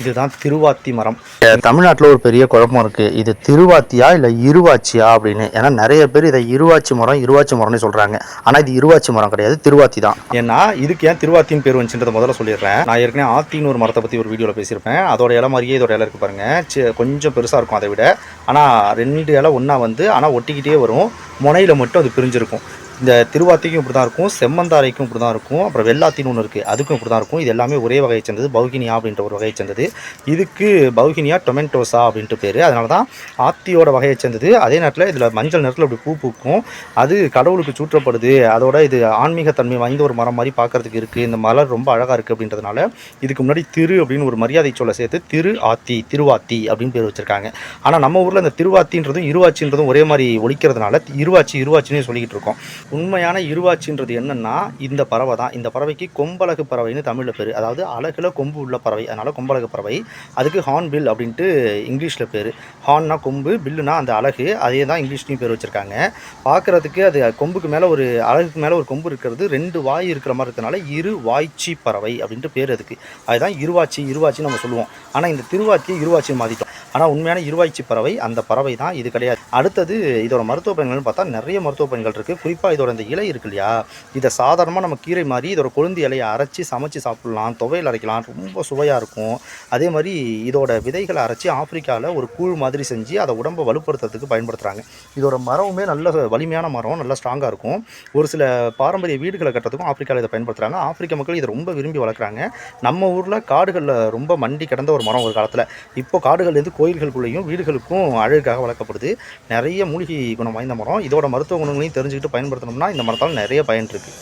இதுதான் திருவாத்தி மரம். தமிழ்நாட்டில் ஒரு பெரிய குழப்பம் இருக்குது இது திருவாத்தியா இல்லை இருவாச்சியா அப்படின்னு? ஏன்னா நிறைய பேர் இதை இருவாச்சி மரம் இருவாச்சி மரம்னு சொல்கிறாங்க ஆனால் இது இருவாச்சி மரம் கிடையாது திருவாத்தி தான். ஏன்னா இதுக்கு ஏன் திருவாத்தின் பேர் வந்துச்சுன்றதை முதல்ல சொல்லிடுறேன். நான் ஏற்கனவே ஆத்தின்னு ஒரு மரத்தை பற்றி ஒரு வீடியோவில் பேசியிருப்பேன். அதோட இலை மாதிரியே இதோட இலை இருக்கு பாருங்க. சி- கொஞ்சம் பெருசாக இருக்கும் அதை விட. ஆனால் ரெண்டு இலை ஒன்றா வந்து ஆனால் ஒட்டிக்கிட்டே வரும். முனையில் மட்டும் அது பிரிஞ்சிருக்கும். இந்த திருவாத்திக்கும் இப்படி தான் இருக்கும் செம்மந்தாரைக்கும் இப்படி தான் இருக்கும் அப்புறம் வெள்ளாத்தின்னு ஒன்று இருக்குது அதுக்கும் இப்படி தான் இருக்கும். இது எல்லாமே ஒரே வகையை சேர்ந்தது பௌகினியா அப்படின்ற ஒரு வகையை சேர்ந்தது. இதுக்கு பௌகினியா டொமெட்டோசா அப்படின்ட்டு பேர். அதனால தான் ஆத்தியோட வகையை சேர்ந்தது. அதே நேரத்தில் இதில் மஞ்சள் நிறத்தில் இப்படி பூ பூக்கும். அது கடவுளுக்கு சூற்றப்படுது. அதோட இது ஆன்மீகத்தன்மை வாய்ந்த ஒரு மரம் மாதிரி பார்க்கறதுக்கு இருக்குது இந்த மலர் ரொம்ப அழகாக இருக்குது அப்படின்றதுனால இதுக்கு முன்னாடி திரு அப்படின்னு ஒரு மரியாதை சொல்ல சேர்த்து திரு ஆத்தி திருவாத்தி அப்படின்னு பேர் வச்சுருக்காங்க. ஆனால் நம்ம ஊரில் இந்த திருவாத்தின்றதும் இருவாச்சின்றதும் ஒரே மாதிரி ஒழிக்கிறதுனால இருவாச்சி இருவாச்சின்னு சொல்லிக்கிட்டு இருக்கோம். உண்மையான இருவாச்சின்றது என்னென்னா இந்த பறவை தான். இந்த பறவைக்கு கொம்பழகு பறவைன்னு தமிழில் பேர். அதாவது அழகில் கொம்பு உள்ள பறவை. அதனால் கொம்பழகு பறவை. அதுக்கு ஹார்ன் பில் அப்படின்ட்டு இங்கிலீஷில் பேர். ஹார்ன்னா கொம்பு பில்லுனா அந்த அழகு. அதே தான் இங்கிலீஷ்லையும் பேர் வச்சுருக்காங்க. பார்க்குறதுக்கு அது கொம்புக்கு மேலே ஒரு அழகுக்கு மேலே ஒரு கொம்பு இருக்கிறது ரெண்டு வாய் இருக்கிற மாதிரி இருக்கிறதுனால இரு வாய்ச்சி பறவை அப்படின்ட்டு பேர் அதுக்கு. அதுதான் இருவாச்சி இருவாச்சின்னு நம்ம சொல்லுவோம். ஆனால் இந்த திருவாச்சியை இருவாச்சி மாற்றிட்டோம் ஆனால் உண்மையான இருவாய்ச்சி பறவை அந்த பறவை தான் இது கிடையாது. அடுத்தது இதோட மருத்துவ பயன்கள்னு பார்த்தா நிறைய மருத்துவ பயன்கள் இருக்குது குறிப்பாக இதோட இந்த இலை இருக்கு இல்லையா? இதை சாதாரணமாக நம்ம கீரை மாதிரி இதோட கொழுந்து இலையை அரைச்சி சமைச்சு சாப்பிட்லாம். துவையல் அரைக்கலாம். ரொம்ப சுவையாக இருக்கும். அதே மாதிரி இதோட விதைகளை அரைச்சி ஆப்பிரிக்காவில் ஒரு கூழ் மாதிரி செஞ்சு அதை உடம்பை வலுப்படுத்துறதுக்கு பயன்படுத்துகிறாங்க இதோட மரமுமே நல்ல வலிமையான மரம் நல்லா ஸ்ட்ராங்காக இருக்கும். ஒரு சில பாரம்பரிய வீடுகளை கட்டுறதுக்கும் ஆப்பிரிக்காவில் இதை பயன்படுத்துகிறாங்க ஆப்பிரிக்க மக்கள் இதை ரொம்ப விரும்பி வளர்க்குறாங்க. நம்ம ஊரில் காடுகளில் ரொம்ப மண்டி கிடந்த ஒரு மரம் ஒரு காலத்தில். இப்போ காடுகள்லேருந்து கோயில்களுக்குள்ளேயும் வீடுகளுக்கும் அழகுக்காக வளர்க்கப்படுது. நிறைய மூலிகை குணம் வாய்ந்த மரம். இதோட மருத்துவ குணங்களையும் தெரிஞ்சுக்கிட்டு பயன்படுத்தணும்னா இந்த மரத்தால் நிறைய பயன் இருக்குது